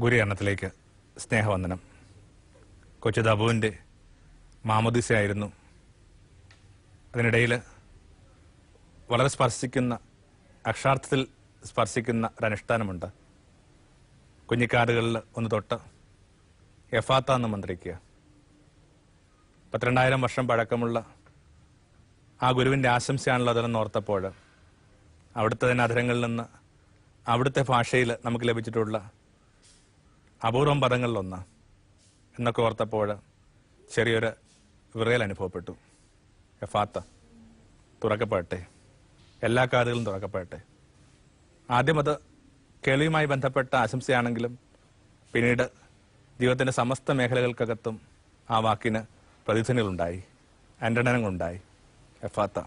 ഗുരുകരണത്തിലേക്ക് സ്നേഹവന്ദനം. കൊച്ചു ദബുവിന്റെ മാമോദിസയായിരുന്നു. അതിനിടയിൽ വളരെ സ്പർശിക്കുന്ന അക്ഷാർത്ഥത്തിൽ സ്പർശിക്കുന്ന ഒരനുഷ്ഠാനമുണ്ട്. കുഞ്ഞിക്കാടുകളിൽ ഒന്ന് തൊട്ട് എഫാത്ത എന്ന് മന്ത്രിക്കുക. പത്തിരണ്ടായിരം വർഷം പഴക്കമുള്ള ആ ഗുരുവിന്റെ ആശംസയാണല്ലോ അതെന്ന് ഓർത്തപ്പോൾ അവിടുത്തെ തന്നെ അധരങ്ങളിൽ നിന്ന് അവിടുത്തെ ഭാഷയിൽ നമുക്ക് ലഭിച്ചിട്ടുള്ള അപൂർവം പദങ്ങളിലൊന്ന് എന്നൊക്കെ ഓർത്തപ്പോൾ ചെറിയൊരു വിറയൽ അനുഭവപ്പെട്ടു. എഫാത്ത തുറക്കപ്പെടട്ടെ എല്ലാ കാതുകളും തുറക്കപ്പെടട്ടെ ആദ്യം അത് കേൾവിയുമായി ബന്ധപ്പെട്ട ആശംസയാണെങ്കിലും പിന്നീട് ജീവിതത്തിന്റെ സമസ്ത മേഖലകൾക്കകത്തും ആ വാക്കിന് പ്രതിധ്വനികളുണ്ടായി. അന്റണനങ്ങളുണ്ടായി എഫാത്ത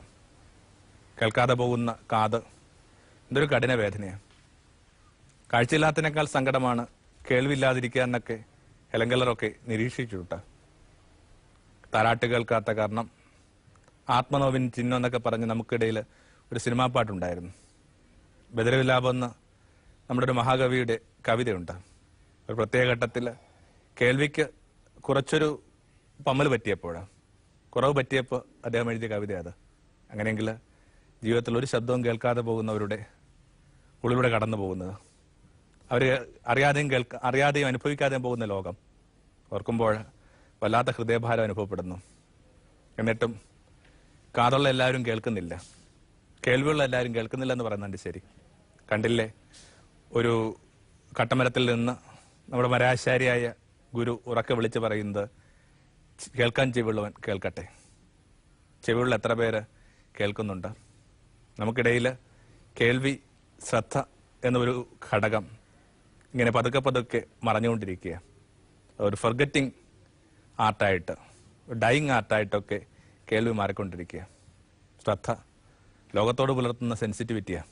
കേൾക്കാതെ പോകുന്ന കാത് എന്തൊരു കഠിന വേദനയാണ് കാഴ്ചയില്ലാത്തതിനേക്കാൾ സങ്കടമാണ് കേൾവില്ലാതിരിക്കുക എന്നൊക്കെ എലങ്കലറൊക്കെ നിരീക്ഷിച്ചുവിട്ട താരാട്ട് കേൾക്കാത്ത കാരണം ആത്മനോവിൻ ചിഹ്നം എന്നൊക്കെ പറഞ്ഞ് നമുക്കിടയിൽ ഒരു സിനിമാ പാട്ടുണ്ടായിരുന്നു. ബദരവിലാപം എന്ന് നമ്മുടെ ഒരു മഹാകവിയുടെ കവിതയുണ്ട്. ഒരു പ്രത്യേക ഘട്ടത്തിൽ കേൾവിക്ക് കുറച്ചൊരു പമ്മൽ പറ്റിയപ്പോഴാണ് കുറവ് പറ്റിയപ്പോൾ അദ്ദേഹം എഴുതിയ കവിത അത്. അങ്ങനെയെങ്കിൽ ജീവിതത്തിൽ ഒരു ശബ്ദവും കേൾക്കാതെ പോകുന്നവരുടെ ഉള്ളിലൂടെ കടന്നു പോകുന്നത് അവർ അറിയാതെയും കേൾക്ക അറിയാതെയും അനുഭവിക്കാതെയും പോകുന്ന ലോകം. ഓർക്കുമ്പോൾ വല്ലാത്ത ഹൃദയഭാരം അനുഭവപ്പെടുന്നു. എന്നിട്ടും കാതുള്ള എല്ലാവരും കേൾക്കുന്നില്ല. കേൾവിയുള്ള എല്ലാവരും കേൾക്കുന്നില്ല എന്ന് പറയുന്നുണ്ട് ശരി. കണ്ടില്ലേ? ഒരു കട്ടമരത്തിൽ നിന്ന് നമ്മുടെ മരാശാരിയായ ഗുരു ഉറക്കെ വിളിച്ച് പറയുന്നത് "ച് കേൾക്കാൻ ചെവിയുള്ളവൻ കേൾക്കട്ടെ. ചെവിയുള്ള എത്ര പേര് കേൾക്കുന്നുണ്ട്? നമുക്കിടയിൽ കേൾവി ശ്രദ്ധ എന്നൊരു ഘടകം ഇങ്ങനെ പതുക്കെ പതുക്കെ മറഞ്ഞുകൊണ്ടിരിക്കുക. ഒരു ഫർഗറ്റിംഗ് ആർട്ടായിട്ട് ഡൈയിങ് ആർട്ടായിട്ടൊക്കെ കേൾവി മാറിക്കൊണ്ടിരിക്കുക. ശ്രദ്ധ ലോകത്തോട് പുലർത്തുന്ന സെൻസിറ്റിവിറ്റിയാണ്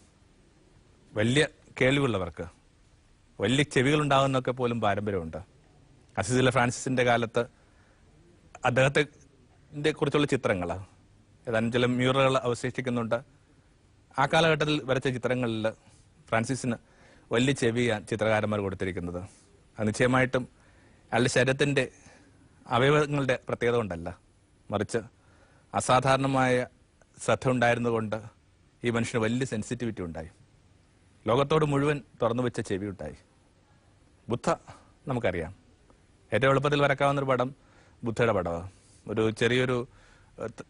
വലിയ കേൾവിയുള്ളവർക്ക് വലിയ ചെവികളുണ്ടാകുന്നൊക്കെ പോലും പാരമ്പര്യമുണ്ട്. അസിസിലെ ഫ്രാൻസിസിന്റെ കാലത്ത് അദ്ദേഹത്തെ കുറിച്ചുള്ള ചിത്രങ്ങൾ ഏതാനും ചില മ്യൂറലുകൾ അവശേഷിക്കുന്നുണ്ട്. ആ കാലഘട്ടത്തിൽ വരച്ച ചിത്രങ്ങളിൽ ഫ്രാൻസിസിന് വലിയ ചെവിയാണ് ചിത്രകാരന്മാർ കൊടുത്തിരിക്കുന്നത്. അത് നിശ്ചയമായിട്ടും അയാളുടെ ശരീരത്തിന്റെ അവയവങ്ങളുടെ പ്രത്യേകത കൊണ്ടല്ല. മറിച്ച് അസാധാരണമായ ശ്രദ്ധ ഉണ്ടായിരുന്നുകൊണ്ട് ഈ മനുഷ്യന് വലിയ സെൻസിറ്റിവിറ്റി ഉണ്ടായി. ലോകത്തോട് മുഴുവൻ തുറന്നു വെച്ച ചെവി ഉണ്ടായി. ബുദ്ധ നമുക്കറിയാം. ഏറ്റവും എളുപ്പത്തിൽ വരക്കാവുന്ന ഒരു പടം ബുദ്ധയുടെ പടമാണ് ഒരു ചെറിയൊരു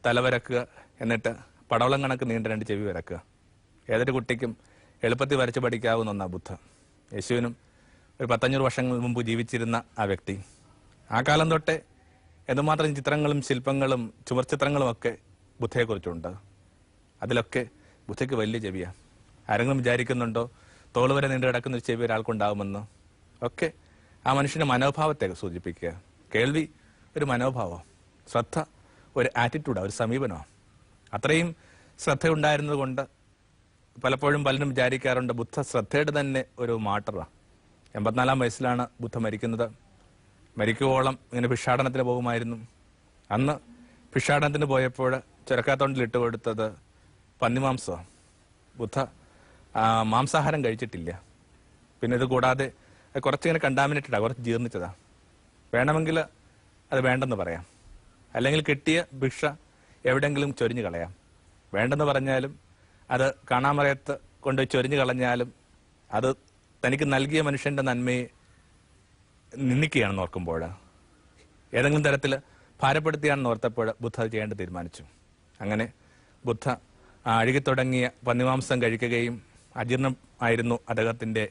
തല വരക്കുക എന്നിട്ട് പടവളം കണക്ക് നീണ്ട രണ്ട് ചെവി വരക്കുക. ഏതൊരു കുട്ടിക്കും എളുപ്പത്തിൽ വരച്ച് പഠിക്കാവുന്ന ഒന്നാണ് ബുദ്ധ. യേശുവിനും ഒരു പത്തഞ്ഞൂറ് വർഷങ്ങൾ മുമ്പ് ജീവിച്ചിരുന്ന ആ വ്യക്തി. ആ കാലം തൊട്ടേ എന്തുമാത്രം ചിത്രങ്ങളും ശില്പങ്ങളും ചുമർചിത്രങ്ങളും ഒക്കെ ബുദ്ധയെക്കുറിച്ചുണ്ട്. അതിലൊക്കെ ബുദ്ധയ്ക്ക് വലിയ ചെവിയാണ് ആരെങ്കിലും വിചാരിക്കുന്നുണ്ടോ തോൾ വരെ നീണ്ടു കിടക്കുന്ന ഒരു ചെവി ഒരാൾക്കുണ്ടാവുമെന്ന്? ഒക്കെ ആ മനുഷ്യന്റെ മനോഭാവത്തെ സൂചിപ്പിക്കുക. കേൾവി ഒരു മനോഭാവം. ശ്രദ്ധ ഒരു ആറ്റിറ്റ്യൂഡാണ് ഒരു സമീപനമാണ് അത്രയും ശ്രദ്ധയുണ്ടായിരുന്നത് കൊണ്ട് പലപ്പോഴും പലരും വിചാരിക്കാറുണ്ട് ബുദ്ധ ശ്രദ്ധയുടെ തന്നെ ഒരു മാട്ടറാണ് എൺപത്തിനാലാം വയസ്സിലാണ് ബുദ്ധ മരിക്കുന്നത്. മരിക്കുവോളം ഇങ്ങനെ ഭിക്ഷാടനത്തിന് പോകുമായിരുന്നു. അന്ന് ഭിക്ഷാടനത്തിന് പോയപ്പോൾ ചുരക്കാത്തോണ്ടിൽ ഇട്ട് കൊടുത്തത് പന്നിമാംസമാണ് ബുദ്ധ മാംസാഹാരം കഴിച്ചിട്ടില്ല. പിന്നെ ഇത് കൂടാതെ കുറച്ചിങ്ങനെ കണ്ടാമിനേറ്റഡാ കുറച്ച് ജീർണിച്ചതാ. വേണമെങ്കിൽ അത് വേണ്ടെന്ന് പറയാം. അല്ലെങ്കിൽ കിട്ടിയ ഭിക്ഷ എവിടെങ്കിലും ചൊരിഞ്ഞു കളയാം. വേണ്ടെന്ന് പറഞ്ഞാലും അത് കാണാമറയത്ത് കൊണ്ട് ചൊരിഞ്ഞു കളഞ്ഞാലും അത് തനിക്ക് നൽകിയ മനുഷ്യന്റെ നന്മയെ നിന്ദിക്കുകയാണെന്ന് ഓർക്കുമ്പോൾ ഏതെങ്കിലും തരത്തിൽ ഭാരപ്പെടുത്തിയാണെന്ന് ഓർത്തപ്പോൾ ബുദ്ധ അത് ചെയ്യേണ്ട തീരുമാനിച്ചു. അങ്ങനെ ബുദ്ധ അഴുകിത്തുടങ്ങിയ പന്നിമാംസം കഴിക്കുകയും അജീർണം ആയിരുന്നു അദ്ദേഹത്തിന്റെ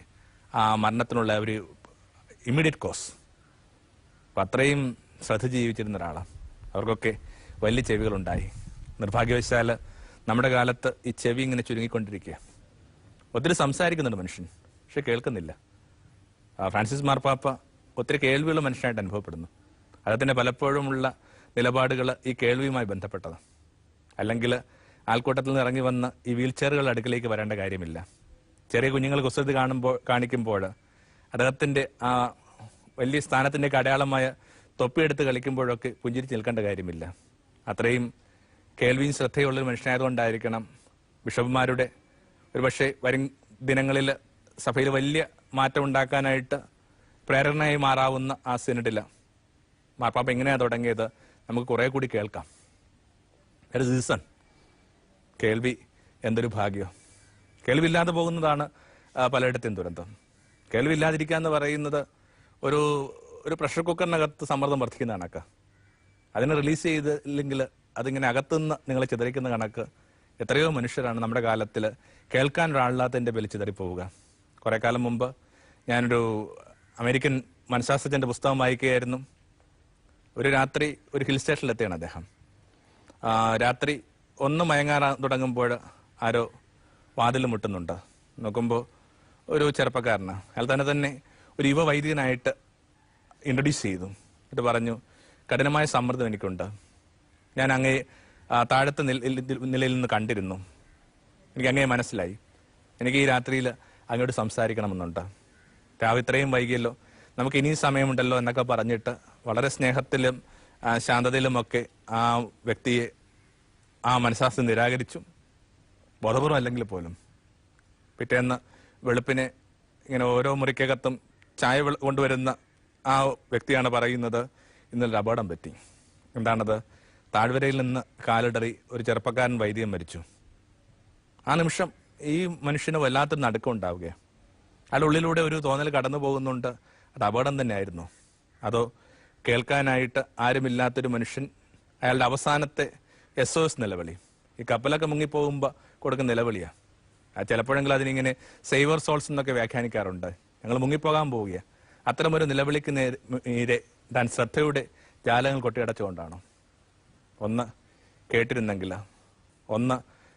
ആ മരണത്തിനുള്ള ഒരു ഇമ്മീഡിയറ്റ് കോസ്. അപ്പൊ അത്രയും ശ്രദ്ധ ജീവിച്ചിരുന്ന ഒരാളാണ് അവർക്കൊക്കെ വലിയ ചെവികളുണ്ടായി. നിർഭാഗ്യവശാൽ നമ്മുടെ കാലത്ത് ഈ ചെവി ഇങ്ങനെ ചുരുങ്ങിക്കൊണ്ടിരിക്കുക. ഒത്തിരി സംസാരിക്കുന്നുണ്ട് മനുഷ്യൻ പക്ഷെ കേൾക്കുന്നില്ല. ഫ്രാൻസിസ് മാർപ്പാപ്പ ഒത്തിരി കേൾവിയുള്ള മനുഷ്യനായിട്ട് അനുഭവപ്പെടുന്നു. അദ്ദേഹത്തിന്റെ പലപ്പോഴുമുള്ള നിലപാടുകൾ ഈ കേൾവിയുമായി ബന്ധപ്പെട്ടതാണ്. അല്ലെങ്കിൽ ആൾക്കൂട്ടത്തിൽ നിന്ന് ഇറങ്ങി വന്ന് ഈ വീൽ ചെയറുകളുടെ അടുക്കിലേക്ക് വരേണ്ട കാര്യമില്ല. ചെറിയ കുഞ്ഞുങ്ങൾ കുസൃതി കാണുമ്പോൾ കാണിക്കുമ്പോൾ അദ്ദേഹത്തിന്റെ ആ വലിയ സ്ഥാനത്തിന്റെ അടയാളമായ തൊപ്പിയെടുത്ത് കളിക്കുമ്പോഴൊക്കെ പുഞ്ചിരിച്ച് നിൽക്കേണ്ട കാര്യമില്ല. അത്രയും കേൾവിയും ശ്രദ്ധയുള്ള ഒരു മനുഷ്യനായതുകൊണ്ടായിരിക്കണം ബിഷപ്പുമാരുടെ ഒരുപക്ഷെ വരും ദിനങ്ങളിൽ സഭയിൽ വലിയ മാറ്റം ഉണ്ടാക്കാനായിട്ട് പ്രേരണയായി മാറാവുന്ന ആ സിനഡില്ല മാർപ്പാപ്പ എങ്ങനെയാണ് തുടങ്ങിയത്? നമുക്ക് കുറെ കൂടി കേൾക്കാം. സീസൺ കേൾവി എന്തൊരു ഭാഗ്യം. കേൾവില്ലാതെ പോകുന്നതാണ് പലയിടത്തെയും പലയിടത്തും ദുരന്തം. കേൾവില്ലാതിരിക്കുക എന്ന് പറയുന്നത് ഒരു ഒരു പ്രഷർ കുക്കറിനകത്ത് സമ്മർദ്ദം വർദ്ധിക്കുന്ന കണക്ക് അതിനെ റിലീസ് ചെയ്തില്ലെങ്കിൽ അതിങ്ങനെ അകത്തുനിന്ന് നിങ്ങൾ ചിതറിക്കുന്ന കണക്ക് എത്രയോ മനുഷ്യരാണ് നമ്മുടെ കാലത്തിൽ കേൾക്കാൻ ഒരാളില്ലാത്തതിന്റെ പേരിൽ ചിതറിപ്പോവുക. കുറെ കാലം മുമ്പ് ഞാനൊരു അമേരിക്കൻ മനഃശാസ്ത്രജ്ഞന്റെ പുസ്തകം വായിക്കുകയായിരുന്നു. ഒരു രാത്രി ഒരു ഹിൽ സ്റ്റേഷനിലെത്തിയാണ് അദ്ദേഹം. രാത്രി ഒന്ന് മയങ്ങാറാൻ തുടങ്ങുമ്പോൾ ആരോ വാതിൽ മുട്ടുന്നുണ്ട്. നോക്കുമ്പോൾ ഒരു ചെറുപ്പക്കാരന് അയാൾ തന്നെ തന്നെ ഒരു യുവ വൈദികനായിട്ട് ഇൻട്രൊഡ്യൂസ് ചെയ്തു. എന്നിട്ട് പറഞ്ഞു കഠിനമായ സമ്മർദ്ദം എനിക്കുണ്ട്. ഞാൻ അങ്ങേ താഴത്തെ നിലയിൽ നിന്ന് കണ്ടിരുന്നു. എനിക്ക് അങ്ങേ മനസ്സിലായി. എനിക്ക് ഈ രാത്രിയിൽ അങ്ങോട്ട് സംസാരിക്കണമെന്നുണ്ട്. രാവിലെ ഇത്രയും വൈകിയല്ലോ. നമുക്ക് ഇനിയും സമയമുണ്ടല്ലോ എന്നൊക്കെ പറഞ്ഞിട്ട് വളരെ സ്നേഹത്തിലും ശാന്തതയിലുമൊക്കെ ആ വ്യക്തിയെ ആ മനസ്സാസ്ഥ നിരാകരിച്ചു. ബോധപൂർവം അല്ലെങ്കിൽ പോലും. പിറ്റേന്ന് വെളുപ്പിനെ ഇങ്ങനെ ഓരോ മുറിക്കകത്തും ചായ കൊണ്ടുവരുന്ന ആ വ്യക്തിയാണ് പറയുന്നത്. ഇന്നലെ അപകടം പറ്റി. എന്താണത്? താഴ്വരയിൽ നിന്ന് കാലിടറി ഒരു ചെറുപ്പക്കാരൻ വൈദ്യം മരിച്ചു. ആ നിമിഷം ഈ മനുഷ്യന് വല്ലാത്തൊരു നടുക്കം ഉണ്ടാവുകയാണ് അയാളുടെ ഉള്ളിലൂടെ ഒരു തോന്നൽ കടന്നു പോകുന്നുണ്ട്. അത് അപകടം തന്നെയായിരുന്നു. അതോ കേൾക്കാനായിട്ട് ആരുമില്ലാത്തൊരു മനുഷ്യൻ അയാളുടെ അവസാനത്തെ എസ് ഒ എസ് നിലവിളി. ഈ കപ്പലൊക്കെ മുങ്ങിപ്പോകുമ്പോൾ കൊടുക്കുന്ന നിലവിളിയാണ് ആ ചിലപ്പോഴെങ്കിലും അതിനിങ്ങനെ സേവർ സോൾസ് എന്നൊക്കെ വ്യാഖ്യാനിക്കാറുണ്ട്. ഞങ്ങൾ മുങ്ങിപ്പോകാൻ പോവുകയാണ് അത്തരമൊരു നിലവിളിക്ക് നേരെ താൻ ശ്രദ്ധയുടെ ജാലങ്ങൾ കൊട്ടിയടച്ചുകൊണ്ടാണോ. ഒന്ന് കേട്ടിരുന്നെങ്കിൽ ഒന്ന്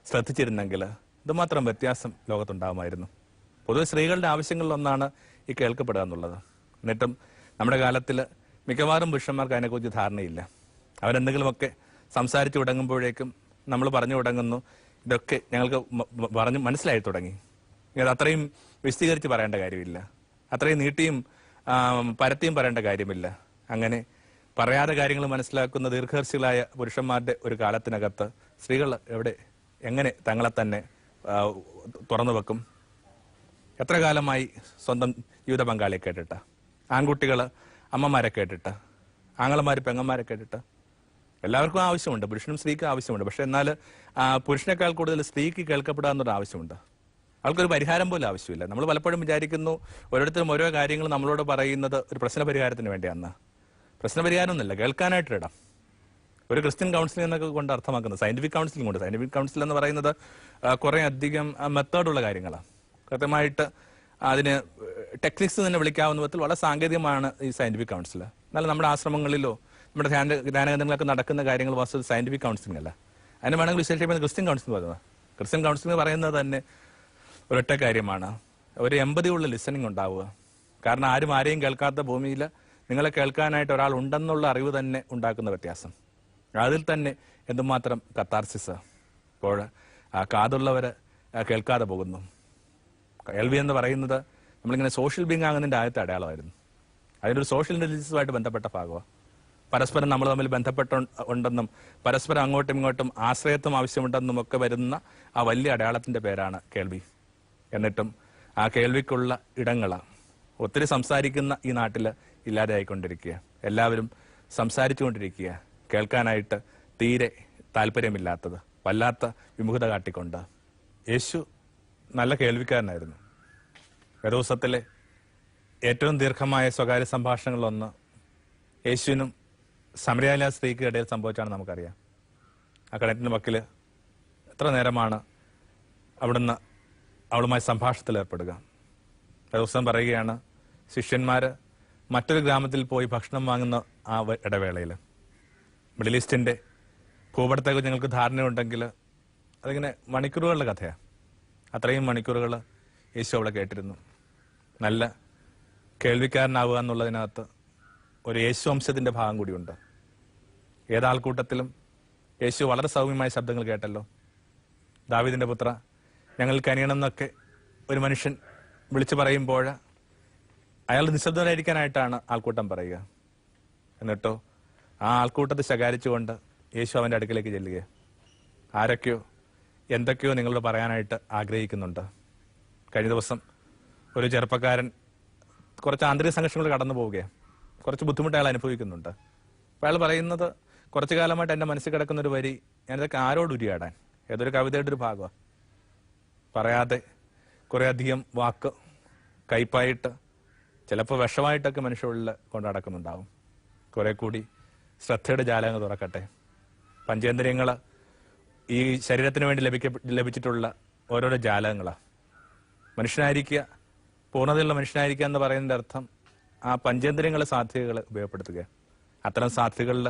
ശ്രദ്ധിച്ചിരുന്നെങ്കിൽ ഇതുമാത്രം വ്യത്യാസം ലോകത്തുണ്ടാകുമായിരുന്നു പൊതുവെ സ്ത്രീകളുടെ ആവശ്യങ്ങളിലൊന്നാണ് ഈ കേൾക്കപ്പെടുക എന്നുള്ളത്. എന്നിട്ടും നമ്മുടെ കാലത്തിൽ മിക്കവാറും പുരുഷന്മാർക്ക് അതിനെക്കുറിച്ച് ധാരണയില്ല. അവരെന്തെങ്കിലുമൊക്കെ സംസാരിച്ചു തുടങ്ങുമ്പോഴേക്കും നമ്മൾ പറഞ്ഞു തുടങ്ങുന്നു. ഇതൊക്കെ ഞങ്ങൾക്ക് പറഞ്ഞ് മനസ്സിലായി തുടങ്ങി. ഇത് അത്രയും വിശദീകരിച്ച് പറയേണ്ട കാര്യമില്ല. അത്രയും നീട്ടിയും പരത്തിയും പറയേണ്ട കാര്യമില്ല. അങ്ങനെ പറയാതെ കാര്യങ്ങൾ മനസ്സിലാക്കുന്ന ദീർഘർഷികളായ പുരുഷന്മാരുടെ ഒരു കാലത്തിനകത്ത് സ്ത്രീകൾ എവിടെ എങ്ങനെ തങ്ങളെ തന്നെ തുറന്നു വെക്കും? എത്ര കാലമായി സ്വന്തം ജീവിത പങ്കാളിയെ കേട്ടിട്ട്? ആൺകുട്ടികൾ അമ്മമാരെ കേട്ടിട്ട്? ആങ്ങളമാർ പെങ്ങന്മാരെ കേട്ടിട്ട്? എല്ലാവർക്കും ആവശ്യമുണ്ട്. പുരുഷനും സ്ത്രീക്കും ആവശ്യമുണ്ട്. പക്ഷെ എന്നാൽ പുരുഷനേക്കാൾ കൂടുതൽ സ്ത്രീക്ക് കേൾക്കപ്പെടുക എന്നൊരു ആവശ്യമുണ്ട്. അവൾക്കൊരു പരിഹാരം പോലും ആവശ്യമില്ല. നമ്മൾ പലപ്പോഴും വിചാരിക്കുന്നു ഓരോരുത്തരും ഓരോ കാര്യങ്ങൾ നമ്മളോട് പറയുന്നത് ഒരു പ്രശ്ന പരിഹാരത്തിന് വേണ്ടിയാണ് പ്രശ്ന കേൾക്കാനായിട്ട് ഇടാം. ഒരു ക്രിസ്ത്യൻ കൗൺസിലിംഗ് എന്നൊക്കെ കൊണ്ട് അർത്ഥമാക്കുന്നത്. സയന്റിഫിക് കൗൺസിലിംഗ് കൊണ്ട്. സയന്റിഫിക് കൗൺസിൽ എന്ന് പറയുന്നത് കുറെ അധികം മെത്തേഡുള്ള കാര്യങ്ങളാണ്. കൃത്യമായിട്ട് അതിന് ടെക്നിക്സ് തന്നെ വിളിക്കാവുന്ന വിധത്തിൽ വളരെ സാങ്കേതികമാണ് ഈ സയന്റിഫിക് കൗൺസിൽ എന്നാൽ നമ്മുടെ ആശ്രമങ്ങളിലോ നമ്മുടെ ധ്യാന ധ്യാനകേന്ദ്രങ്ങളൊക്കെ നടക്കുന്ന കാര്യങ്ങൾ വാസ്തു സയന്റിഫിക് കൗൺസിലിംഗ് അല്ല. അതിന് വേണമെങ്കിൽ വിശേഷിപ്പിക്കുന്നത് ക്രിസ്ത്യൻ കൗൺസിലിംഗ് പറയുന്നത് ക്രിസ്ത്യൻ കൗൺസിലിംഗ് പറയുന്നത് തന്നെ ഒരൊറ്റ കാര്യമാണ്. ഒരു എൺപതിയുള്ള ലിസണിങ് ഉണ്ടാവുക. കാരണം ആരും ആരെയും കേൾക്കാത്ത ഭൂമിയിൽ നിങ്ങളെ കേൾക്കാനായിട്ട് ഒരാൾ ഉണ്ടെന്നുള്ള അറിവ് തന്നെ ഉണ്ടാക്കുന്ന വ്യത്യാസം. അതിൽ തന്നെ എന്തുമാത്രം കത്താർസിസ് ഇപ്പോൾ ആ കാതുള്ളവര് കേൾക്കാതെ പോകുന്നു. കേൾവി എന്ന് പറയുന്നത് നമ്മളിങ്ങനെ സോഷ്യൽ ബീങ് ആകുന്നതിന്റെ ആദ്യത്തെ അടയാളമായിരുന്നു. അതിനൊരു സോഷ്യൽ ഇന്റലിജൻസുമായിട്ട് ബന്ധപ്പെട്ട ഭാഗമാണ് പരസ്പരം നമ്മൾ തമ്മിൽ ബന്ധപ്പെട്ട ഉണ്ടെന്നും പരസ്പരം അങ്ങോട്ടും ഇങ്ങോട്ടും ആശ്രയത്വം ആവശ്യമുണ്ടെന്നും ഒക്കെ വരുന്ന ആ വലിയ അടയാളത്തിന്റെ പേരാണ് കേൾവി. എന്നിട്ടും ആ കേൾവിക്കുള്ള ഇടങ്ങൾ ഒത്തിരി സംസാരിക്കുന്ന ഈ നാട്ടിൽ ഇല്ലാതെയായിക്കൊണ്ടിരിക്കുക. എല്ലാവരും സംസാരിച്ചുകൊണ്ടിരിക്കുക. കേൾക്കാനായിട്ട് തീരെ താല്പര്യമില്ലാത്തത്. വല്ലാത്ത വിമുഖത കാട്ടിക്കൊണ്ട്. യേശു നല്ല കേൾവിക്കാരനായിരുന്നു. വേദോസത്തിലെ ഏറ്റവും ദീർഘമായ സ്വകാര്യ സംഭാഷണങ്ങളിലൊന്ന് യേശുവിനും സമരയാല സ്ത്രീക്ക് ഇടയിൽ സംഭവിച്ചാണ് നമുക്കറിയാം. ആ കിണറ്റിന് വക്കിൽ എത്ര നേരമാണ് അവിടുന്ന് അവളുമായി സംഭാഷണത്തിൽ ഏർപ്പെടുക. ദിവസം പറയുകയാണ് ശിഷ്യന്മാര് മറ്റൊരു ഗ്രാമത്തിൽ പോയി ഭക്ഷണം വാങ്ങുന്ന ആ ഇടവേളയിൽ മിഡിൽ ഈസ്റ്റിന്റെ ഭൂപടത്തെക്കുറിച്ച് ഞങ്ങൾക്ക് ധാരണയുണ്ടെങ്കിൽ അതിങ്ങനെ മണിക്കൂറുകളുടെ കഥയാണ് അത്രയും മണിക്കൂറുകൾ യേശു അവിടെ കേട്ടിരുന്നു. നല്ല കേൾവിക്കാരനാവുക എന്നുള്ളതിനകത്ത് ഒരു യേശു വംശത്തിന്റെ ഭാഗം കൂടിയുണ്ട്. ഏതാൾക്കൂട്ടത്തിലും യേശു വളരെ സൗമ്യമായ ശബ്ദങ്ങൾ കേട്ടല്ലോ. ദാവിദിന്റെ പുത്ര ഞങ്ങൾ കനിയണമെന്നൊക്കെ ഒരു മനുഷ്യൻ വിളിച്ചു പറയുമ്പോൾ അയാൾ നിശബ്ദനായിരിക്കാനായിട്ടാണ് ആൾക്കൂട്ടം പറയുക. എന്നിട്ടോ ആ ആൾക്കൂട്ടത്തെ ശകാരിച്ചുകൊണ്ട് യേശു അവന്റെ അടുക്കലേക്ക് ചെല്ലുക ആരൊക്കെയോ എന്തൊക്കെയോ നിങ്ങളോട് പറയാനായിട്ട് ആഗ്രഹിക്കുന്നുണ്ട്. കഴിഞ്ഞ ദിവസം ഒരു ചെറുപ്പക്കാരൻ കുറച്ച് ആന്തരിക സംഘർഷങ്ങൾ കടന്നു പോവുകയാണ്. കുറച്ച് ബുദ്ധിമുട്ട് അയാൾ അനുഭവിക്കുന്നുണ്ട്. അയാൾ പറയുന്നത് കുറച്ചു കാലമായിട്ട് എന്റെ മനസ്സിൽ കിടക്കുന്ന ഒരു വരി ഞാനിതൊക്കെ ആരോട് ഉരിയാടാൻ? ഏതൊരു കവിതയുടെ ഒരു ഭാഗമാണ് പറയാതെ കുറേ അധികം വാക്ക് കയ്പായിട്ട് ചിലപ്പോൾ വിഷമായിട്ടൊക്കെ മനുഷ്യരിൽ കൊണ്ട് നടക്കുന്നുണ്ടാവും. കുറെ കൂടി ശ്രദ്ധയുടെ ജാലങ്ങൾ തുറക്കട്ടെ. പഞ്ചേന്ദ്രിയങ്ങൾ ഈ ശരീരത്തിന് വേണ്ടി ലഭിക്ക ലഭിച്ചിട്ടുള്ള ഓരോരോ ജാലങ്ങളാണ് മനുഷ്യനായിരിക്കുക പൂർണതയുള്ള മനുഷ്യനായിരിക്കുക എന്ന് പറയുന്നതിന്റെ അർത്ഥം ആ പഞ്ചേന്ദ്രിയങ്ങളെ സാധ്യതകൾ ഉപയോഗപ്പെടുത്തുക. അത്തരം സാധ്യതകളിൽ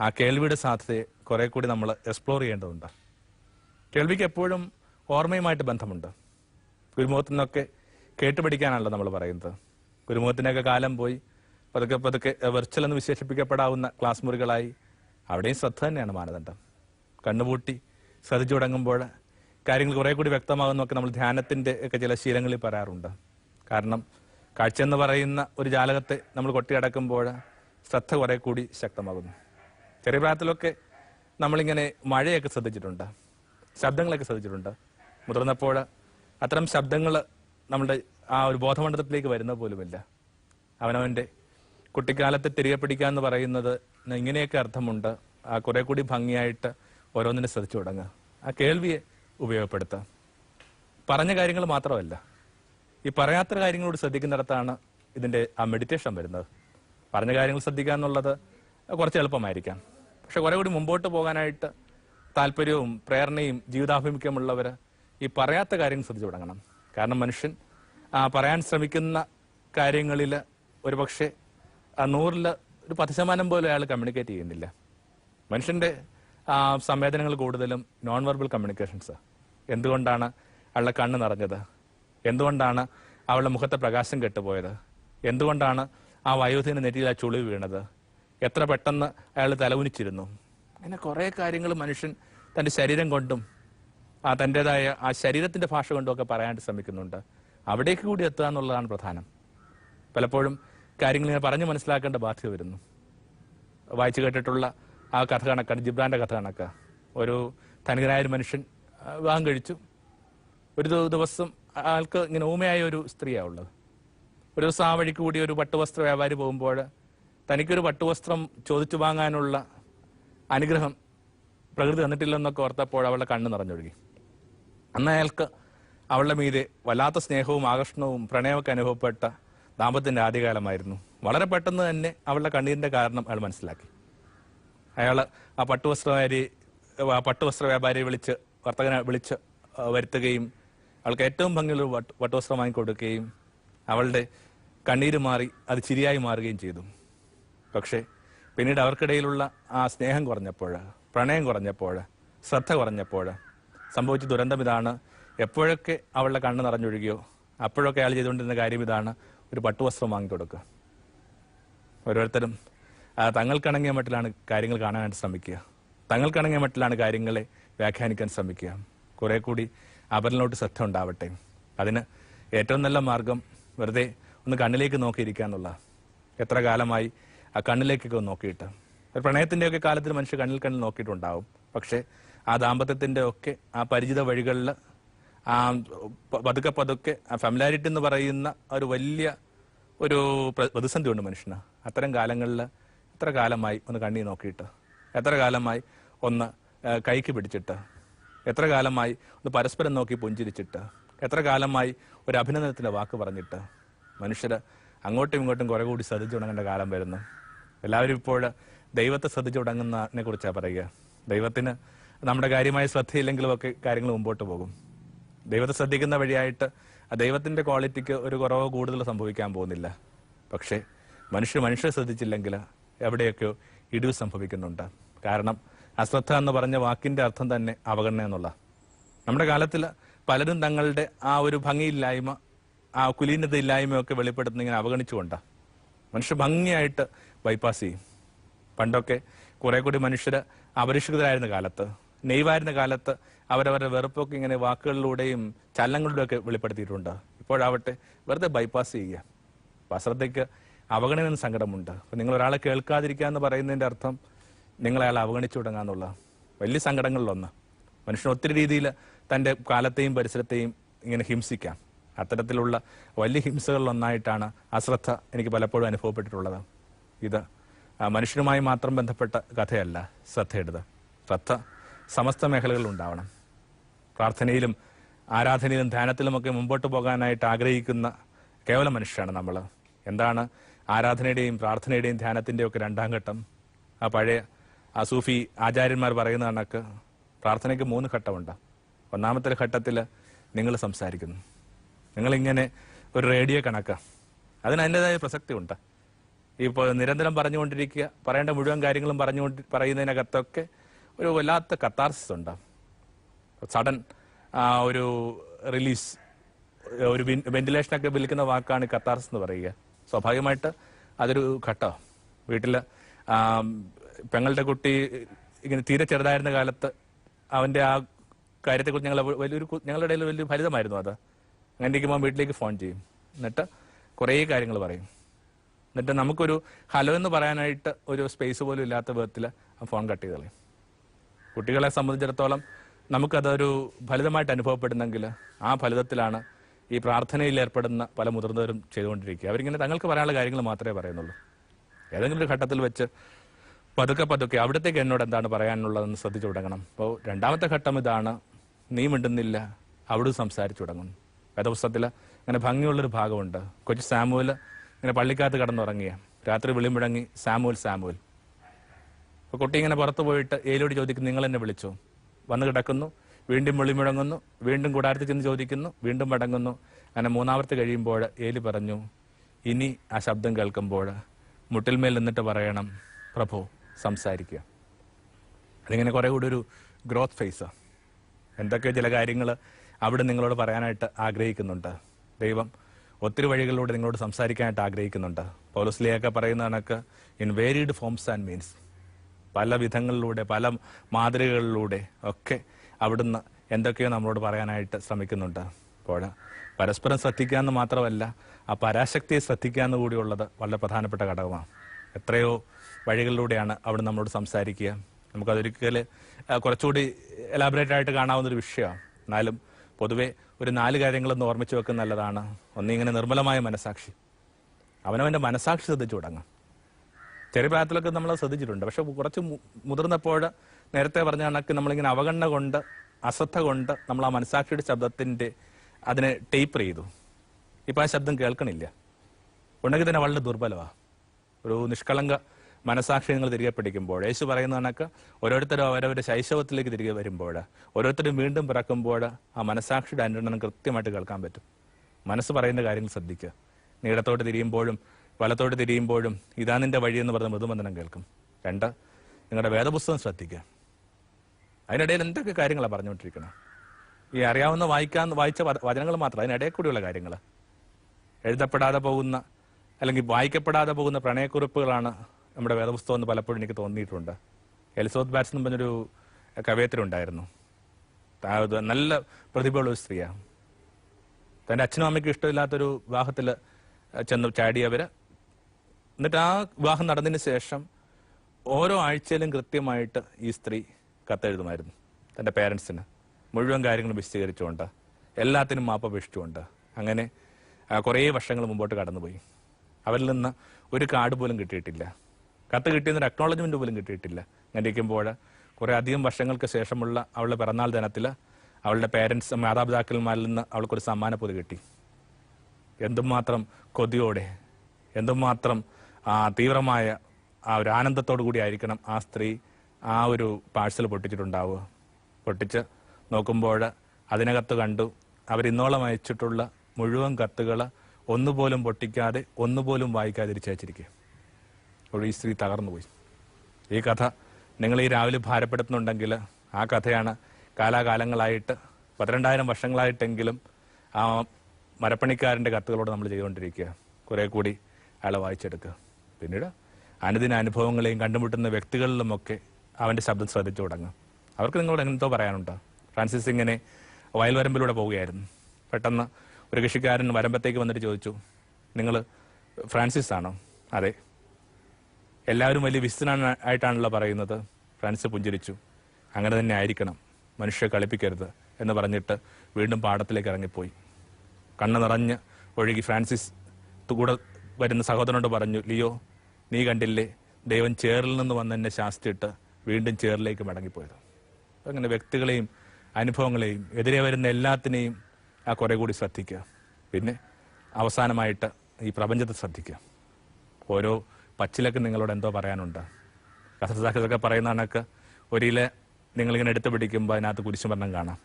ആ കേൾവിയുടെ സാധ്യതയെ കുറെ കൂടി നമ്മൾ എക്സ്പ്ലോർ ചെയ്യേണ്ടതുണ്ട്. കേൾവിക്ക് എപ്പോഴും ഓർമ്മയുമായിട്ട് ബന്ധമുണ്ട്. ഗുരുമുഖത്തു നിന്നൊക്കെ കേട്ടുപഠിക്കാനാണല്ലോ നമ്മൾ പറയുന്നത്. ഗുരുമുഖത്തിനൊക്കെ കാലം പോയി. പതുക്കെ പതുക്കെ വെർച്വൽ എന്ന് വിശേഷിപ്പിക്കപ്പെടാവുന്ന ക്ലാസ് മുറികളായി. അവിടെയും ശ്രദ്ധ തന്നെയാണ് മാനദണ്ഡം. കണ്ണുപൂട്ടി ശ്രദ്ധിച്ചു തുടങ്ങുമ്പോൾ കാര്യങ്ങൾ കുറെ കൂടി വ്യക്തമാകുന്നൊക്കെ നമ്മൾ ധ്യാനത്തിന്റെ ഒക്കെ ചില ശീലങ്ങളിൽ പറയാറുണ്ട്. കാരണം കാഴ്ച എന്ന് പറയുന്ന ഒരു ജാലകത്തെ നമ്മൾ കൊട്ടിയടക്കുമ്പോൾ ശ്രദ്ധ കുറെ കൂടി ശക്തമാകുന്നു. ചെറിയ പ്രായത്തിലൊക്കെ നമ്മളിങ്ങനെ മഴയൊക്കെ ശ്രദ്ധിച്ചിട്ടുണ്ട്. ശബ്ദങ്ങളൊക്കെ ശ്രദ്ധിച്ചിട്ടുണ്ട്. മുതിർന്നപ്പോൾ അത്തരം ശബ്ദങ്ങൾ നമ്മുടെ ആ ഒരു ബോധമണ്ഡലത്തിലേക്ക് വരുന്ന പോലുമില്ല. അവനവന്റെ കുട്ടിക്കാലത്തെ തിരികെ പിടിക്കുക എന്ന് പറയുന്നത് ഇങ്ങനെയൊക്കെ അർത്ഥമുണ്ട്. ആ കുറെ കൂടി ഭംഗിയായിട്ട് ഓരോന്നിനെ ശ്രദ്ധിച്ചു തുടങ്ങുക. ആ കേൾവിയെ ഉപയോഗപ്പെടുത്തുക. പറഞ്ഞ കാര്യങ്ങൾ മാത്രമല്ല ഈ പറയാത്ത കാര്യങ്ങളോട് ശ്രദ്ധിക്കുന്നിടത്താണ് ഇതിന്റെ ആ മെഡിറ്റേഷൻ വരുന്നത്. പറഞ്ഞ കാര്യങ്ങൾ ശ്രദ്ധിക്കുക എന്നുള്ളത് കുറച്ച് എളുപ്പമായിരിക്കാം. പക്ഷെ കുറെ കൂടി മുമ്പോട്ട് പോകാനായിട്ട് താല്പര്യവും പ്രേരണയും ജീവിതാഭിമുഖ്യമുള്ളവർ ഈ പറയാത്ത കാര്യങ്ങൾ ശ്രദ്ധിച്ചു തുടങ്ങണം. കാരണം മനുഷ്യൻ പറയാൻ ശ്രമിക്കുന്ന കാര്യങ്ങളിൽ ഒരുപക്ഷെ നൂറിൽ ഒരു പത്ത് ശതമാനം പോലും അയാൾ കമ്മ്യൂണിക്കേറ്റ് ചെയ്യുന്നില്ല. മനുഷ്യന്റെ സംവേദനങ്ങൾ കൂടുതലും നോൺ വെർബൽ കമ്മ്യൂണിക്കേഷൻസ് എന്തുകൊണ്ടാണ് അയാളുടെ കണ്ണ് നിറഞ്ഞത്? എന്തുകൊണ്ടാണ് അവളുടെ മുഖത്തെ പ്രകാശം കെട്ടുപോയത്? എന്തുകൊണ്ടാണ് ആ വയോധിന് നെറ്റിയിൽ ആ ചുളി വീണത്? എത്ര പെട്ടെന്ന് അയാൾ തലവുനിച്ചിരുന്നു അങ്ങനെ കുറെ കാര്യങ്ങൾ മനുഷ്യൻ തന്റെ ശരീരം കൊണ്ടും ആ തന്റെതായ ആ ശരീരത്തിന്റെ ഭാഷ കൊണ്ടും ഒക്കെ പറയാനായിട്ട് ശ്രമിക്കുന്നുണ്ട്. അവിടേക്ക് കൂടി എത്തുക എന്നുള്ളതാണ് പ്രധാനം. പലപ്പോഴും കാര്യങ്ങൾ ഇങ്ങനെ പറഞ്ഞു മനസ്സിലാക്കേണ്ട ബാധ്യത വരുന്നു. വായിച്ചു കേട്ടിട്ടുള്ള ആ കഥ കണക്കാണ് ജിബ്രാന്റെ കഥ കണക്ക ഒരു ധനികനായ ഒരു മനുഷ്യൻ വിവാഹം കഴിച്ചു. ഒരു ദിവസം ആൾക്ക് ഇങ്ങനെ ഊമയായ ഒരു സ്ത്രീയാണ് ഉള്ളത്. ഒരു ദിവസം ആ വഴിക്ക് കൂടി ഒരു പട്ടുവസ്ത്ര വ്യാപാരി പോകുമ്പോൾ തനിക്കൊരു പട്ടുവസ്ത്രം ചോദിച്ചു വാങ്ങാനുള്ള അനുഗ്രഹം പ്രകൃതി തന്നിട്ടില്ലെന്നൊക്കെ ഓർത്തപ്പോൾ അവളുടെ കണ്ണ് നിറഞ്ഞൊഴുകി. അന്ന് അയാൾക്ക് അവളുടെ മീതെ വല്ലാത്ത സ്നേഹവും ആകർഷണവും പ്രണയമൊക്കെ അനുഭവപ്പെട്ട ദാമ്പത്യത്തിന്റെ ആദ്യകാലമായിരുന്നു. വളരെ പെട്ടെന്ന് തന്നെ അവളുടെ കണ്ണീരിന്റെ കാരണം അയാൾ മനസ്സിലാക്കി. അയാൾ ആ പട്ടുവസ്ത്രവാരി പട്ടുവസ്ത്ര വ്യാപാരിയെ വിളിച്ച് വർത്തകനെ വിളിച്ച് വരുത്തുകയും അവൾക്ക് ഏറ്റവും ഭംഗിയുള്ള പട്ടുവസ്ത്രം വാങ്ങിക്കൊടുക്കുകയും അവളുടെ കണ്ണീര് മാറി അത് ചിരിയായി മാറുകയും ചെയ്തു. പക്ഷേ പിന്നീട് അവർക്കിടയിലുള്ള ആ സ്നേഹം കുറഞ്ഞപ്പോൾ പ്രണയം കുറഞ്ഞപ്പോൾ ശ്രദ്ധ കുറഞ്ഞപ്പോൾ സംഭവിച്ച ദുരന്തം ഇതാണ് എപ്പോഴൊക്കെ അവളുടെ കണ്ണ് നിറഞ്ഞൊഴുകിയോ അപ്പോഴൊക്കെ അയാൾ ചെയ്തുകൊണ്ടിരുന്ന കാര്യം ഇതാണ് ഒരു പട്ടുവസ്ത്രം വാങ്ങി കൊടുക്കുക. ഓരോരുത്തരും തങ്ങൾക്കിണങ്ങിയ മട്ടിലാണ് കാര്യങ്ങൾ കാണാനായിട്ട് ശ്രമിക്കുക. തങ്ങൾക്കിണങ്ങിയ മട്ടിലാണ് കാര്യങ്ങളെ വ്യാഖ്യാനിക്കാൻ ശ്രമിക്കുക. കുറെ കൂടി അവരിലോട്ട് ശ്രദ്ധ ഉണ്ടാവട്ടെ. അതിന് ഏറ്റവും നല്ല മാർഗം വെറുതെ ഒന്ന് കണ്ണിലേക്ക് നോക്കിയിരിക്കുക എന്നുള്ള എത്ര കാലമായി ആ കണ്ണിലേക്കൊക്കെ നോക്കിയിട്ട്. ഒരു പ്രണയത്തിന്റെയൊക്കെ കാലത്തിൽ മനുഷ്യ കണ്ണിൽ കണ്ണിൽ നോക്കിയിട്ടുണ്ടാവും. പക്ഷേ ആ ദാമ്പത്യത്തിന്റെ ഒക്കെ ആ പരിചിത വഴികളിൽ പതുക്കെ പതുക്കെ ഫെമിലാരിറ്റി എന്ന് പറയുന്ന ഒരു വലിയ ഒരു പ്ര- പ്രതിസന്ധി ഉണ്ട് മനുഷ്യന്. അത്തരം കാലങ്ങളിൽ എത്ര കാലമായി ഒന്ന് കണ്ണി നോക്കിയിട്ട് എത്ര കാലമായി ഒന്ന് കൈക്ക് പിടിച്ചിട്ട് എത്ര കാലമായി ഒന്ന് പരസ്പരം നോക്കി പുഞ്ചിരിച്ചിട്ട് എത്ര കാലമായി ഒരു അഭിനന്ദനത്തിന്റെ വാക്ക് പറഞ്ഞിട്ട് മനുഷ്യർ അങ്ങോട്ടും ഇങ്ങോട്ടും കുറെ കൂടി ശ്രദ്ധിച്ചു തുടങ്ങേണ്ട കാലം വരുന്നു. എല്ലാവരും ഇപ്പോൾ ദൈവത്തെ ശ്രദ്ധിച്ചു തുടങ്ങുന്നതിനെ കുറിച്ചാണ് പറയുക. ദൈവത്തിന് നമ്മുടെ കാര്യമായ ശ്രദ്ധയില്ലെങ്കിലും ഒക്കെ കാര്യങ്ങൾ മുമ്പോട്ട് പോകും. ദൈവത്തെ ശ്രദ്ധിക്കുന്ന വഴിയായിട്ട് ദൈവത്തിന്റെ ക്വാളിറ്റിക്ക് ഒരു കുറവ് കൂടുതൽ സംഭവിക്കാൻ പോകുന്നില്ല. പക്ഷേ മനുഷ്യർ മനുഷ്യരെ ശ്രദ്ധിച്ചില്ലെങ്കിൽ എവിടെയൊക്കെയോ ഇടിവ് സംഭവിക്കുന്നുണ്ട്. കാരണം അശ്രദ്ധ എന്ന് പറഞ്ഞ വാക്കിന്റെ അർത്ഥം തന്നെ അവഗണന എന്നുള്ള. നമ്മുടെ കാലത്തിൽ പലരും തങ്ങളുടെ ആ ഒരു ഭംഗിയില്ലായ്മ ആ കുലീനത ഇല്ലായ്മയൊക്കെ വെളിപ്പെടുത്തുന്ന ഇങ്ങനെ അവഗണിച്ചുകൊണ്ടാണ് മനുഷ്യർ ഭംഗിയായിട്ട് ബൈപ്പാസ് ചെയ്യും. പണ്ടൊക്കെ കുറെ കൂടി മനുഷ്യർ അപരിഷ്കൃതരായിരുന്ന കാലത്ത് നെയ്വായിരുന്ന കാലത്ത് അവരവരുടെ വെറുപ്പൊക്കെ ഇങ്ങനെ വാക്കുകളിലൂടെയും ചലനങ്ങളിലൂടെ ഒക്കെ വെളിപ്പെടുത്തിയിട്ടുണ്ട്? ഇപ്പോഴാവട്ടെ വെറുതെ ബൈപ്പാസ് ചെയ്യുക. അപ്പൊ അശ്രദ്ധയ്ക്ക് അവഗണന സങ്കടമുണ്ട്. അപ്പൊ നിങ്ങൾ ഒരാളെ കേൾക്കാതിരിക്കുക എന്ന് പറയുന്നതിന്റെ അർത്ഥം നിങ്ങൾ അയാളെ അവഗണിച്ചു തുടങ്ങാന്നുള്ള വലിയ സങ്കടങ്ങളിലൊന്ന്. മനുഷ്യൻ ഒത്തിരി രീതിയിൽ തന്റെ കാലത്തെയും പരിസരത്തെയും ഇങ്ങനെ ഹിംസിക്കാം. അത്തരത്തിലുള്ള വലിയ ഹിംസകളിലൊന്നായിട്ടാണ് അശ്രദ്ധ എനിക്ക് പലപ്പോഴും അനുഭവപ്പെട്ടിട്ടുള്ളത്. ഇത് മനുഷ്യനുമായി മാത്രം ബന്ധപ്പെട്ട കഥയല്ല ശ്രദ്ധയുടേത് ശ്രദ്ധ സമസ്ത മേഖലകളിൽ ഉണ്ടാവണം. പ്രാർത്ഥനയിലും ആരാധനയിലും ധ്യാനത്തിലുമൊക്കെ മുമ്പോട്ട് പോകാനായിട്ട് ആഗ്രഹിക്കുന്ന കേവല മനുഷ്യരാണ് നമ്മൾ. എന്താണ് ആരാധനയുടെയും പ്രാർത്ഥനയുടെയും ധ്യാനത്തിന്റെയും ഒക്കെ രണ്ടാം ഘട്ടം. ആ പഴയ ആ സൂഫി ആചാര്യന്മാർ പറയുന്ന കണക്ക് പ്രാർത്ഥനയ്ക്ക് മൂന്ന് ഘട്ടമുണ്ട്. ഒന്നാമത്തെ ഘട്ടത്തിൽ നിങ്ങൾ സംസാരിക്കുന്നു. നിങ്ങളിങ്ങനെ ഒരു റേഡിയോ കണക്ക. അതിന് അതിന്റെതായ പ്രസക്തി ഉണ്ട്. ഇപ്പോൾ നിരന്തരം പറഞ്ഞുകൊണ്ടിരിക്കുക പറയേണ്ട മുഴുവൻ കാര്യങ്ങളും പറഞ്ഞുകൊണ്ട് പറയുന്നതിനകത്തൊക്കെ ഒരു വല്ലാത്ത കത്താർസിസ് ഉണ്ട്. സഡൻ ഒരു റിലീസ് ഒരു വെന്റിലേഷനൊക്കെ വിളിക്കുന്ന വാക്കാണ് കത്താർസ് എന്ന് പറയുക. സ്വാഭാവികമായിട്ട് അതൊരു ഘട്ടം. വീട്ടിൽ പെങ്ങളുടെ കുട്ടി ഇങ്ങനെ തീരെ ചെറുതായിരുന്ന കാലത്ത് അവന്റെ ആ കാര്യത്തെക്കുറിച്ച് ഞങ്ങൾ വലിയൊരു ഞങ്ങളുടെ ഇടയിൽ വലിയ ഫലിതമായിരുന്നു അത്. അങ്ങനെ ഇരിക്കുമ്പോൾ വീട്ടിലേക്ക് ഫോൺ ചെയ്യും. എന്നിട്ട് കുറേ കാര്യങ്ങൾ പറയും. എന്നിട്ട് നമുക്കൊരു ഹലോ എന്ന് പറയാനായിട്ട് ഒരു സ്പേസ് പോലും ഇല്ലാത്ത വിധത്തിൽ ഫോൺ കട്ട് ചെയ്ത് കുട്ടികളെ സംബന്ധിച്ചിടത്തോളം നമുക്കതൊരു ഫലിതമായിട്ട് അനുഭവപ്പെടുന്നെങ്കിൽ ആ ഫലിതത്തിലാണ് ഈ പ്രാർത്ഥനയിൽ ഏർപ്പെടുന്ന പല മുതിർന്നവരും ചെയ്തുകൊണ്ടിരിക്കുക. അവരിങ്ങനെ തങ്ങൾക്ക് പറയാനുള്ള കാര്യങ്ങൾ മാത്രമേ പറയുന്നുള്ളൂ. ഏതെങ്കിലും ഒരു ഘട്ടത്തിൽ വെച്ച് പതുക്കെ പതുക്കെ അവിടത്തേക്ക് എന്നോട് എന്താണ് പറയാനുള്ളതെന്ന് ശ്രദ്ധിച്ചു തുടങ്ങണം. അപ്പോൾ രണ്ടാമത്തെ ഘട്ടം ഇതാണ് നീ മിണ്ടുന്നില്ല അവിടെ സംസാരിച്ചു തുടങ്ങുന്നു. വേദപുസ്തകത്തിൽ അങ്ങനെ ഭംഗിയുള്ളൊരു ഭാഗമുണ്ട്. കൊച്ചു സാമുവൽ ഇങ്ങനെ പള്ളിക്കകത്ത് കടന്നുറങ്ങിയ. രാത്രി വിളിമുഴങ്ങി സാമുവൽ സാമുവൽ. അപ്പൊ കുട്ടി ഇങ്ങനെ പുറത്തു പോയിട്ട് ഏലോട് ചോദിക്കുന്നു നിങ്ങൾ എന്നെ വിളിച്ചു? വന്ന് കിടക്കുന്നു വീണ്ടും വിളി മുഴങ്ങുന്നു വീണ്ടും കൂടാരത്തിൽ ചെന്ന് ചോദിക്കുന്നു വീണ്ടും മടങ്ങുന്നു. അങ്ങനെ മൂന്നാമത്തെ കഴിയുമ്പോൾ ഏൽ പറഞ്ഞു ഇനി ആ ശബ്ദം കേൾക്കുമ്പോൾ മുട്ടിൽമേൽ നിന്നിട്ട് പറയണം പ്രഭു സംസാരിക്കുക. അതിങ്ങനെ കുറെ കൂടി ഒരു ഗ്രോത്ത് ഫേസ്. എന്തൊക്കെ ചില കാര്യങ്ങൾ അവിടെ നിങ്ങളോട് പറയാനായിട്ട് ആഗ്രഹിക്കുന്നുണ്ട്. ദൈവം ഒത്തിരി വഴികളിലൂടെ നിങ്ങളോട് സംസാരിക്കാനായിട്ട് ആഗ്രഹിക്കുന്നുണ്ട്. പൗലസ്ലിയൊക്കെ പറയുന്ന കണക്ക് in varied forms and means പല വിധങ്ങളിലൂടെ പല മാതൃകകളിലൂടെ ഒക്കെ അവിടുന്ന് എന്തൊക്കെയോ നമ്മളോട് പറയാനായിട്ട് ശ്രമിക്കുന്നുണ്ട്. അപ്പോൾ പരസ്പരം ശ്രദ്ധിക്കുക എന്ന് മാത്രമല്ല ആ പരാശക്തിയെ ശ്രദ്ധിക്കുക എന്ന് കൂടിയുള്ളത് വളരെ പ്രധാനപ്പെട്ട ഘടകമാണ്. എത്രയോ വഴികളിലൂടെയാണ് അവിടെ നമ്മളോട് സംസാരിക്കുക. നമുക്കതൊരിക്കൽ കുറച്ചുകൂടി എലാബറേറ്റ് ആയിട്ട് കാണാവുന്ന ഒരു വിഷയമാണ്. എന്നാലും പൊതുവെ ഒരു നാല് കാര്യങ്ങളൊന്ന് ഓർമ്മിച്ച് വെക്കുന്ന നല്ലതാണ്. ഒന്നിങ്ങനെ നിർമ്മലമായ മനസാക്ഷി. അവനവന്റെ മനസാക്ഷി ശ്രദ്ധിച്ചു തുടങ്ങും ചെറിയ പ്രായത്തിലൊക്കെ നമ്മൾ ശ്രദ്ധിച്ചിട്ടുണ്ട്. പക്ഷെ കുറച്ച് മുതിർന്നപ്പോൾ നേരത്തെ പറഞ്ഞ കണക്ക് നമ്മളിങ്ങനെ അവഗണന കൊണ്ട് അശ്രദ്ധ കൊണ്ട് നമ്മൾ ആ മനസാക്ഷിയുടെ ശബ്ദത്തിന്റെ അതിനെ ടേപ്പർ ചെയ്തു. ഇപ്പൊ ആ ശബ്ദം കേൾക്കണില്ല. ഉണ്ടെങ്കിൽ തന്നെ വളരെ ദുർബലമാണ് ഒരു നിഷ്കളങ്ക മനസാക്ഷി നിങ്ങൾ തിരികെ പിടിക്കുമ്പോൾ യേശു പറയുന്ന കണക്ക് ഓരോരുത്തരും അവരവരുടെ ശൈശവത്തിലേക്ക് തിരികെ വരുമ്പോൾ ഓരോരുത്തരും വീണ്ടും പിറക്കുമ്പോൾ ആ മനസാക്ഷിയുടെ അനുരണനം കൃത്യമായിട്ട് കേൾക്കാൻ പറ്റും. മനസ്സ് പറയുന്ന കാര്യങ്ങൾ ശ്രദ്ധിക്കുക. നീടത്തോട്ട് തിരിയുമ്പോഴും വലത്തോട്ട് തിരിയുമ്പോഴും ഇതാ നിന്റെ എന്ന് പറഞ്ഞ മൃദുബന്ധനം കേൾക്കും. രണ്ട് നിങ്ങളുടെ വേദപുസ്തകം ശ്രദ്ധിക്കുക. അതിനിടയിൽ എന്തൊക്കെ കാര്യങ്ങളാണ് പറഞ്ഞുകൊണ്ടിരിക്കുന്നത് ഈ അറിയാവുന്ന വായിക്കാൻ വായിച്ച വചനങ്ങൾ മാത്രം അതിനിടയിൽ കൂടിയുള്ള കാര്യങ്ങൾ എഴുതപ്പെടാതെ പോകുന്ന അല്ലെങ്കിൽ വായിക്കപ്പെടാതെ പോകുന്ന പ്രണയക്കുറിപ്പുകളാണ് നമ്മുടെ വേദപുസ്തകം എന്ന് പലപ്പോഴും എനിക്ക് തോന്നിയിട്ടുണ്ട്. എലിസബത്ത് ബാറ്റ്സ് എന്ന് പറഞ്ഞൊരു കവയത്തിലുണ്ടായിരുന്നു. നല്ല പ്രതിഭയുള്ള ഒരു സ്ത്രീയാണ്. തന്റെ അച്ഛനും അമ്മയ്ക്കും ഇഷ്ടമില്ലാത്തൊരു വിവാഹത്തിൽ ചെന്ന് ചാടിയവര് എന്നിട്ട് ആ വിവാഹം നടന്നതിന് ശേഷം ഓരോ ആഴ്ചയിലും കൃത്യമായിട്ട് ഈ സ്ത്രീ കത്തെഴുതുമായിരുന്നു. തന്റെ പേരൻസിന് മുഴുവൻ കാര്യങ്ങളും വിശദീകരിച്ചുകൊണ്ട്. എല്ലാത്തിനും മാപ്പപേക്ഷിച്ചുകൊണ്ട് അങ്ങനെ കുറേ വർഷങ്ങൾ മുമ്പോട്ട് കടന്നുപോയി. അവരിൽ നിന്ന് ഒരു കാർഡ് പോലും കിട്ടിയിട്ടില്ല. കത്ത് കിട്ടിയെന്നൊരു അക്നോളജ്മെന്റ് പോലും കിട്ടിയിട്ടില്ല. അങ്ങനെ ഇരിക്കുമ്പോൾ കുറേ അധികം വർഷങ്ങൾക്ക് ശേഷമുള്ള അവളുടെ പിറന്നാൾ ദിനത്തിൽ അവളുടെ പേരൻസ് മാതാപിതാക്കന്മാരിൽ നിന്ന് അവൾക്കൊരു സമ്മാന പൊതി കിട്ടി. എന്തുമാത്രം കൊതിയോടെ എന്തുമാത്രം തീവ്രമായ ആ ഒരു ആനന്ദത്തോടു കൂടി ആയിരിക്കണം ആ സ്ത്രീ ആ ഒരു പാഴ്സൽ പൊട്ടിച്ചിട്ടുണ്ടാവുക. പൊട്ടിച്ച് നോക്കുമ്പോൾ അതിനകത്ത് കണ്ടു അവരിന്നോളം അയച്ചിട്ടുള്ള മുഴുവൻ കത്തുകൾ ഒന്നുപോലും പൊട്ടിക്കാതെ ഒന്നുപോലും വായിക്കാതെ തിരിച്ചയച്ചിരിക്കുക അപ്പോൾ ഈ സ്ത്രീ തകർന്നുപോയി ഈ കഥ നിങ്ങൾ ഈ രാവിലെ ഭാരപ്പെടുത്തുന്നുണ്ടെങ്കിൽ ആ കഥയാണ് കാലാകാലങ്ങളായിട്ട് പന്ത്രണ്ടായിരം വർഷങ്ങളായിട്ടെങ്കിലും ആ മരപ്പണിക്കാരന്റെ കത്തുകളോട് നമ്മൾ ചെയ്തുകൊണ്ടിരിക്കുക. കുറേ കൂടി അയാളെ വായിച്ചെടുക്കുക. പിന്നീട് അനുദിന അനുഭവങ്ങളെയും കണ്ടുമുട്ടുന്ന വ്യക്തികളിലുമൊക്കെ അവന്റെ ശബ്ദം ശ്രദ്ധിച്ചു തുടങ്ങും അവർക്ക് നിങ്ങളോട് എന്തോ പറയാനുണ്ടോ? ഫ്രാൻസിസ് ഇങ്ങനെ വയൽവരമ്പിലൂടെ പോവുകയായിരുന്നു. പെട്ടെന്ന് ഒരു കൃഷിക്കാരൻ വരമ്പത്തേക്ക് വന്നിട്ട് ചോദിച്ചു നിങ്ങൾ ഫ്രാൻസിസ് ആണോ? അതെ. എല്ലാവരും വലിയ വിസ്തനാണ് ആയിട്ടാണല്ലോ പറയുന്നത്. ഫ്രാൻസ് പുഞ്ചിരിച്ചു. അങ്ങനെ തന്നെ ആയിരിക്കണം. മനുഷ്യ കളിപ്പിക്കരുത്. എന്ന് പറഞ്ഞിട്ട് വീണ്ടും പാടത്തിലേക്ക് ഇറങ്ങിപ്പോയി. കണ്ണ് നിറഞ്ഞ് ഒഴുകി ഫ്രാൻസിസ് കൂടെ വരുന്ന സഹോദരനോട് പറഞ്ഞു ലിയോ നീ കണ്ടില്ലേ? ദൈവം ചേറിൽ നിന്ന് വന്ന് എന്നെ ശാസ്തിയിട്ട് വീണ്ടും ചേറിലേക്ക് മടങ്ങിപ്പോയത്. അങ്ങനെ വ്യക്തികളെയും അനുഭവങ്ങളെയും എതിരെ വരുന്ന എല്ലാത്തിനെയും ആ കുറെ കൂടി ശ്രദ്ധിക്കുക. പിന്നെ അവസാനമായിട്ട് ഈ പ്രപഞ്ചത്തെ ശ്രദ്ധിക്കുക. ഓരോ പച്ചിലൊക്കെ നിങ്ങളോട് എന്തോ പറയാനുണ്ട്. കസരസാഖ്യതൊക്കെ പറയുന്ന കണക്ക് ഒരിലെ നിങ്ങളിങ്ങനെ എടുത്തു പിടിക്കുമ്പോൾ അതിനകത്ത് കുരിശുമരണം കാണാം.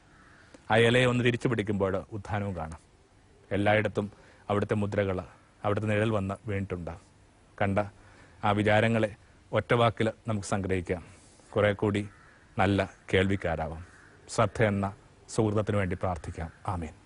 ആ ഇലയെ ഒന്ന് തിരിച്ചു പിടിക്കുമ്പോൾ ഉത്ഥാനവും കാണാം. എല്ലായിടത്തും അവിടുത്തെ മുദ്രകൾ അവിടുത്തെ നിഴൽ വന്ന് വീണിട്ടുണ്ട്. കണ്ട ആ വിചാരങ്ങളെ ഒറ്റവാക്കിൽ നമുക്ക് സംഗ്രഹിക്കാം. കുറെ കൂടി നല്ല കേൾവിക്കാരാവാം. ശ്രദ്ധ എന്ന സുഹൃത്തത്തിന് വേണ്ടി പ്രാർത്ഥിക്കാം. ആമീൻ.